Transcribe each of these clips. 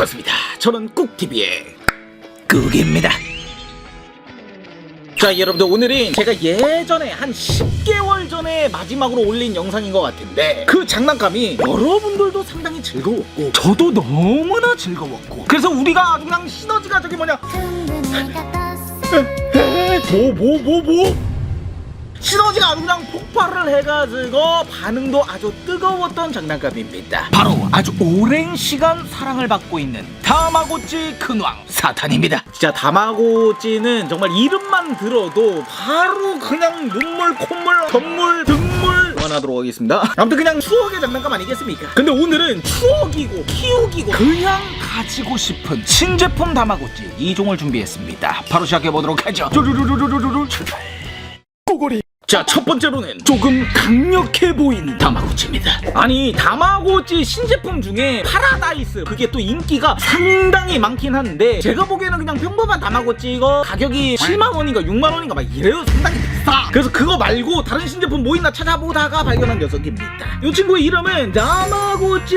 반갑습니다. 저는 꾹TV의 꾹입니다. 자 여러분들 오늘은 제가 예전에 한 10개월 전에 마지막으로 올린 영상인 것 같은데 그 장난감이 여러분들도 상당히 즐거웠고 저도 너무나 즐거웠고 그래서 우리가 아주 그냥 시너지가 저기 뭐냐 뭐 뭐 뭐 뭐? 시너지가 아주 그냥 폭발을 해가지고 반응도 아주 뜨거웠던 장난감입니다. 바로 아주 오랜 시간 사랑을 받고 있는 다마고찌 근왕 사탄입니다. 진짜 다마고찌는 정말 이름만 들어도 바로 그냥 눈물, 콧물, 전물, 등물 원하도록 하겠습니다. 아무튼 그냥 추억의 장난감 아니겠습니까? 근데 오늘은 추억이고 키우기고 그냥 가지고 싶은 신제품 다마고찌 2종을 준비했습니다. 바로 시작해보도록 하죠. 쭈루루루루루루 출발. 꼬골이 자, 첫 번째로는 조금 강력해 보이는 다마고치입니다. 아니, 다마고치 신제품 중에 파라다이스 그게 또 인기가 상당히 많긴 한데 제가 보기에는 그냥 평범한 다마고치 이거 가격이 7만 원인가 6만 원인가 막 이래요. 상당히 비싸. 그래서 그거 말고 다른 신제품 뭐 있나 찾아보다가 발견한 녀석입니다. 이 친구의 이름은 다마고치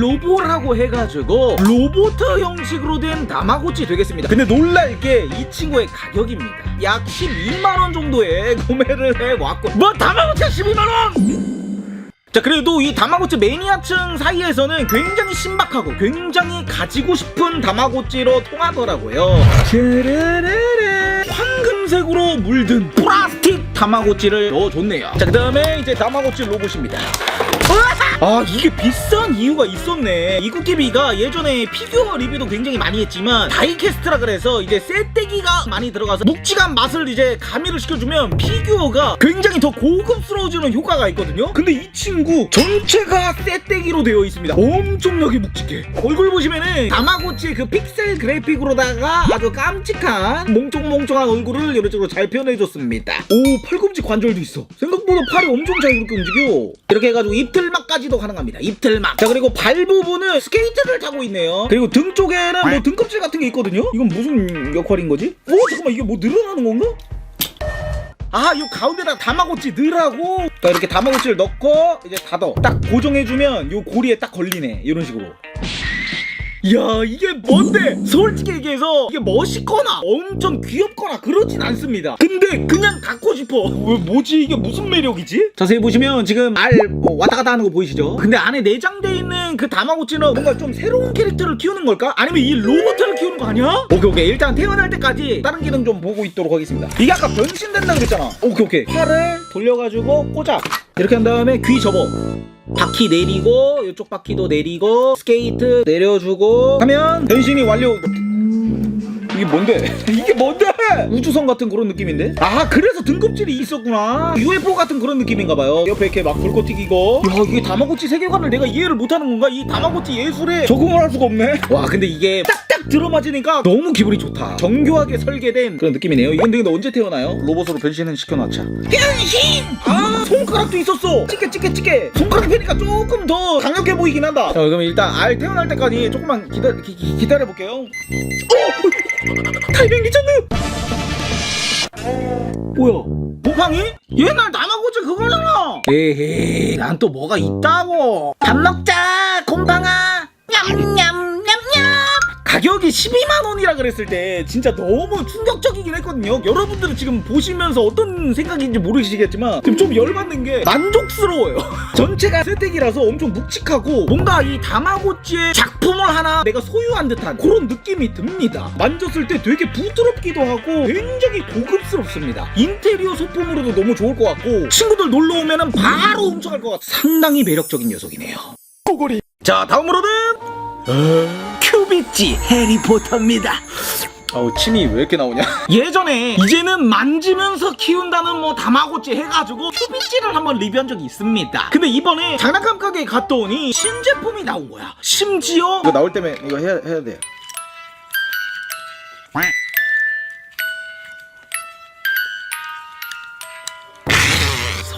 로보라고 해가지고 로보트 형식으로 된 다마고치 되겠습니다. 근데 놀랄 게 이 친구의 가격입니다. 약 12만 원 정도에 구매를 해 왔고 뭐 다마고치가 12만 원! 자 그래도 이 다마고치 매니아층 사이에서는 굉장히 신박하고 굉장히 가지고 싶은 다마고치로 통하더라고요. 황금색으로 물든 플라스틱 다마고치를 넣어줬네요. 자 그 다음에 이제 다마고치 로봇입니다. 아 이게 비싼 이유가 있었네. 이쿠티비가 예전에 피규어 리뷰도 굉장히 많이 했지만 다이캐스트라 그래서 이제 쇠떼기가 많이 들어가서 묵직한 맛을 이제 가미를 시켜주면 피규어가 굉장히 더 고급스러워지는 효과가 있거든요. 근데 이 친구 전체가 쇠떼기로 되어 있습니다. 엄청나게 묵직해. 얼굴 보시면은 다마고치의 그 픽셀 그래픽으로다가 아주 깜찍한 몽총몽총한 얼굴을 이런 식으로 잘 표현해줬습니다. 오 팔꿈치 관절도 있어. 생각보다 팔이 엄청 잘 이렇게 움직여. 이렇게 해가지고 입틀막까지도 가능합니다 입틀막 자 그리고 발 부분은 스케이트를 타고 있네요 그리고 등 쪽에는 뭐 등껍질 같은 게 있거든요 이건 무슨 역할인 거지? 오 잠깐만 이게 뭐 늘어나는 건가? 아, 이 가운데다 다마고치 넣으라고. 그러니까 이렇게 다마고치를 넣고 이제 닫어. 딱 고정해주면 요 고리에 딱 걸리네. 이런 식으로. 이야 이게 뭔데? 솔직히 얘기해서 이게 멋있거나 엄청 귀엽거나 그러진 않습니다. 근데 그냥 갖고 싶어. 왜 뭐지? 이게 무슨 매력이지? 자세히 보시면 지금 알 뭐 왔다 갔다 하는 거 보이시죠? 근데 안에 내장돼 있는 그 다마고치는 뭔가 좀 새로운 캐릭터를 키우는 걸까? 아니면 이 로봇을 키우는 거 아니야? 오케이 오케이. 일단 태어날 때까지 다른 기능 좀 보고 있도록 하겠습니다. 이게 아까 변신된다 그랬잖아. 오케이 오케이. 팔을 돌려가지고 꽂아 이렇게 한 다음에 귀 접어 바퀴 내리고 이쪽 바퀴도 내리고 스케이트 내려주고 하면 변신이 완료 이게 뭔데? 이게 뭔데? 우주선 같은 그런 느낌인데? 아 그래서 등껍질이 있었구나 UFO 같은 그런 느낌인가 봐요 옆에 이렇게 막 불꽃 튀기고 야 이게 다마고치 세계관을 내가 이해를 못하는 건가? 이 다마고치 예술에 적응을 할 수가 없네 와 근데 이게 딱 딱 들어맞으니까 너무 기분이 좋다. 정교하게 설계된 그런 느낌이네요. 이건 근데 언제 태어나요? 로봇으로 변신은 시켜놨자. 변신! 아 손가락도 있었어. 찌개 찌개 찌개. 손가락 펴니까 조금 더 강력해 보이긴 한다. 자 그럼 일단 알 태어날 때까지 조금만 기다, 기, 기, 기다려 볼게요. 어! 타이밍 미쳤네. 뭐야? 보팡이? 옛날 남아고지 그거잖아. 에헤이 난 또 뭐가 있다고. 밥 먹자 곰팡아. 냠냠냠냠 가격이 12만 원이라 그랬을 때 진짜 너무 충격적이긴 했거든요. 여러분들은 지금 보시면서 어떤 생각인지 모르시겠지만 지금 좀 열받는 게 만족스러워요. 전체가 세택이라서 엄청 묵직하고 뭔가 이 다마고치의 작품을 하나 내가 소유한 듯한 그런 느낌이 듭니다. 만졌을 때 되게 부드럽기도 하고 굉장히 고급스럽습니다. 인테리어 소품으로도 너무 좋을 것 같고 친구들 놀러 오면은 바로 훔쳐갈 것 같아. 상당히 매력적인 녀석이네요. 꼬골이. 자 다음으로는 큐비치 해리포터입니다. 어우 침이 왜 이렇게 나오냐? 예전에 이제는 만지면서 키운다는 뭐 다마고치 해가지고 큐비치를 한번 리뷰한 적이 있습니다. 근데 이번에 장난감 가게에 갔더니 신제품이 나온 거야. 심지어 이거 나올 때면 이거 해야 해야 돼.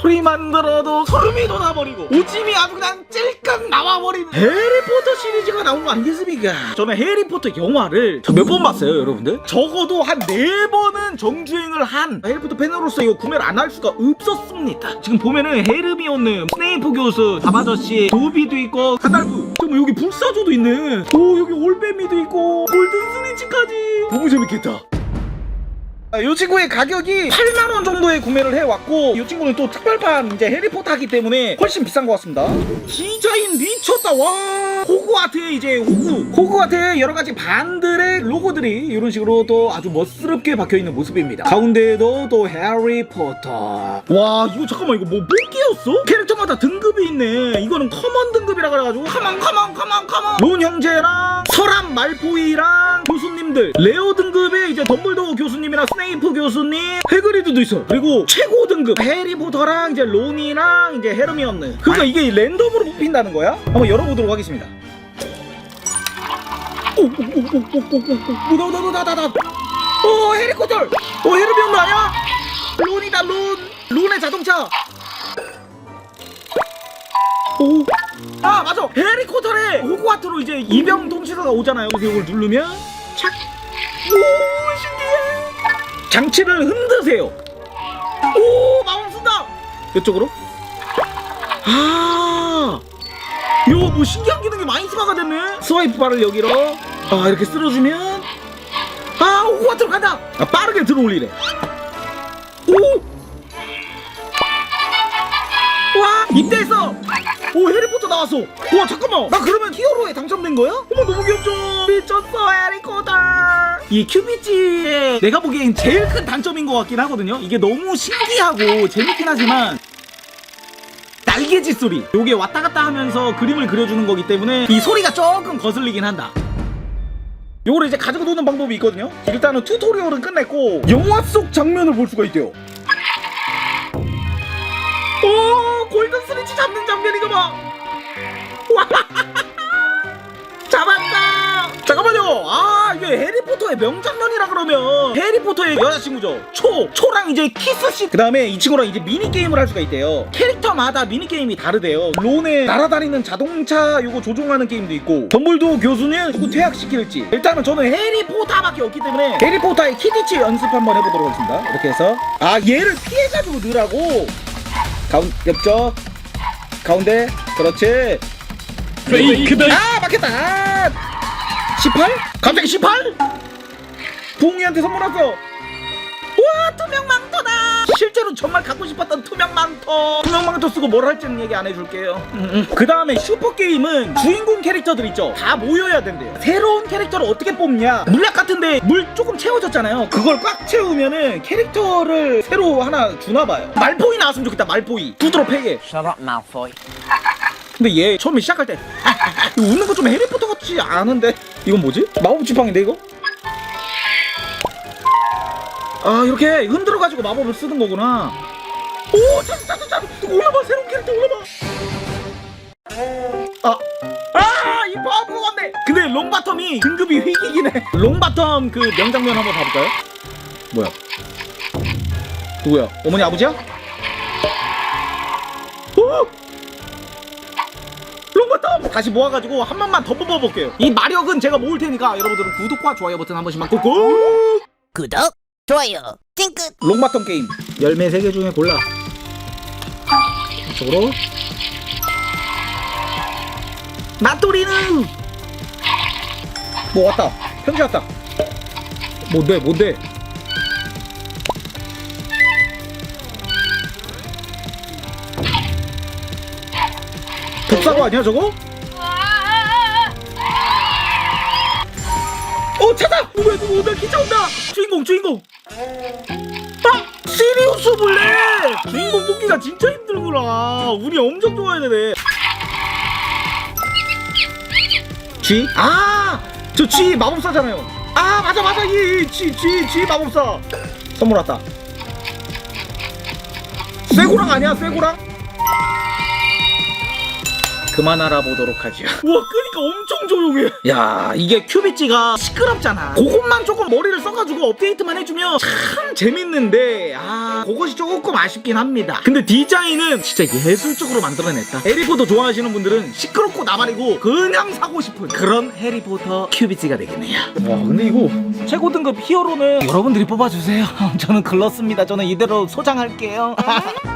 소리만 들어도 소름이 돋아버리고 오짐이 아주 그냥 찔 딱 나와버리는 해리포터 시리즈가 나온 거 아니겠습니까? 저는 해리포터 영화를 몇 번 봤어요 여러분들? 적어도 한 네번은 정주행을 한 해리포터 팬으로서 이거 구매를 안 할 수가 없었습니다 지금 보면은 헤르미온느 스네이프 교수, 다바저씨, 도비도 있고 하달부 잠깐 뭐 여기 불사조도 있네 오 여기 올빼미도 있고 골든 스니치까지 너무 재밌겠다 아, 이 친구의 가격이 8만원 정도에 구매를 해왔고 이 친구는 또 특별판 이제 해리포터기 때문에 훨씬 비싼 것 같습니다. 디자인 미쳤다. 와 호그와트의 이제 호구. 호그와트의 여러가지 반들의 로고들이 이런 식으로 또 아주 멋스럽게 박혀있는 모습입니다. 가운데에도 또 해리포터. 와 이거 잠깐만 이거 뭐 뽑기였어? 캐릭터마다 등급이 있네. 이거는 커먼 등급이라 그래가지고 커먼 커먼 커먼 커먼. 론 형제랑 설암 말포이랑 교수님들. 레오 등급의 이제 덤블도어 교수님이랑 스네이프 교수님, 해그리드도 있어. 그리고 최고 등급 해리포터랑 이제 로니랑 이제 헤르미온느. 그러니까 이게 랜덤으로 뽑힌다는 거야? 한번 열어보도록 하겠습니다. 오오오오오오오오오오오오오오오오오오 해리포터 오 헤르미언느 아니야? 론이다 론 론의 자동차 오. 아 맞아 해리코터에 호그와트로 이제 이병 통치사가 오잖아요 그래서 이걸 누르면 착오 신기해 장치를 흔드세요. 오, 마법 쓴다. 이쪽으로. 아, 이거 뭐 신기한 기능이 많이 추가가 됐네. 스와이프 바를 여기로. 아, 이렇게 쓸어주면. 아, 호구와트로 간다. 아, 빠르게 들어올리래. 오. 와, 입대했어. 오, 해리포터 나왔어. 와, 잠깐만. 나 그러면 히어로에 당첨된 거야? 어머, 너무 귀엽죠? 미쳤어, 해리코터. 이 큐비지의 내가 보기엔 제일 큰 단점인 것 같긴 하거든요. 이게 너무 신기하고 재밌긴 하지만 날개짓 소리. 요게 왔다 갔다 하면서 그림을 그려주는 거기 때문에 이 소리가 조금 거슬리긴 한다. 요거를 이제 가지고 노는 방법이 있거든요. 일단은 튜토리얼은 끝냈고 영화 속 장면을 볼 수가 있대요. 오 골든 스리치 잡는 장면 이거 봐. 와 잡았다. 잠깐만요. 아 이게 해리포터의 명장면이라 그러면 해리포터의 여자친구죠. 초 초랑 이제 키스씬. 그다음에 이 친구랑 이제 미니 게임을 할 수가 있대요. 캐릭터마다 미니 게임이 다르대요. 론의 날아다니는 자동차 요거 조종하는 게임도 있고 덤블도 교수는 누구 퇴학시킬지. 일단은 저는 해리포터밖에 없기 때문에 해리포터의 키디치 연습 한번 해보도록 하겠습니다. 이렇게 해서 아 얘를 피해가지고 넣으라고. 가운 옆쪽 가운데 그렇지 페이크다. 아 막혔다 아! 18? 갑자기 18? 붕이한테 선물 왔어 우와 투명 망토다 실제로 정말 갖고 싶었던 투명 망토. 투명 망토 쓰고 뭘 할지는 얘기 안 해줄게요. 그 다음에 슈퍼게임은 주인공 캐릭터들 있죠? 다 모여야 된대요. 새로운 캐릭터를 어떻게 뽑냐? 물약 같은데 물 조금 채워졌잖아요. 그걸 꽉 채우면은 캐릭터를 새로 하나 주나봐요. 말포이 나왔으면 좋겠다 말포이. 두드러 패게 Shut up, Malfoy. 근데 얘 처음에 시작할 때 이거 웃는 거 좀 해리포터 같지 않은데? 이건 뭐지? 마법 지팡인데 이거? 아 이렇게 흔들어 가지고 마법을 쓰는 거구나. 오 찾았 찾았 찾았 올라봐 새로운 캐릭터 올라봐. 아 아 이 바보 왔네. 근데 롱바텀이 등급이 휘기긴 해. 롱바텀 그 명장면 한번 봐볼까요? 뭐야? 누구야? 어머니 아버지야? 오! 롱바텀! 다시 모아가지고 한 번만 더 뽑아볼게요. 이 마력은 제가 모을 테니까 여러분들은 구독과 좋아요 버튼 한 번씩만 꾹꾹! 구독, 좋아요, 찡긋. 롱바텀 게임 열매 3개 중에 골라 이쪽으로 나또리는 뭐 왔다 편지 왔다 뭔데 뭔데 독사고 아니야 저거? 어 찾아! 누구야 누구 나 기차 온다! 주인공 주인공! 아! 시리우스 블랙! 주인공 뽑기가 진짜 힘들구나 운이 엄청 좋아야 되네 G? 아! 저 G 마법사잖아요 아 맞아 맞아 이 G G G 마법사 선물 왔다 쇠고랑 아니야 쇠고랑? 그만 알아보도록 하죠. 와, 끄니까 엄청 조용해. 야, 이게 큐비지가 시끄럽잖아. 그것만 조금 머리를 써가지고 업데이트만 해주면 참 재밌는데, 아, 그것이 조금 아쉽긴 합니다. 근데 디자인은 진짜 예술적으로 만들어냈다. 해리포터 좋아하시는 분들은 시끄럽고 나발이고 그냥 사고 싶은 그런 해리포터 큐비지가 되겠네요. 와, 근데 이거 최고 등급 히어로는 여러분들이 뽑아주세요. 저는 글렀습니다. 저는 이대로 소장할게요.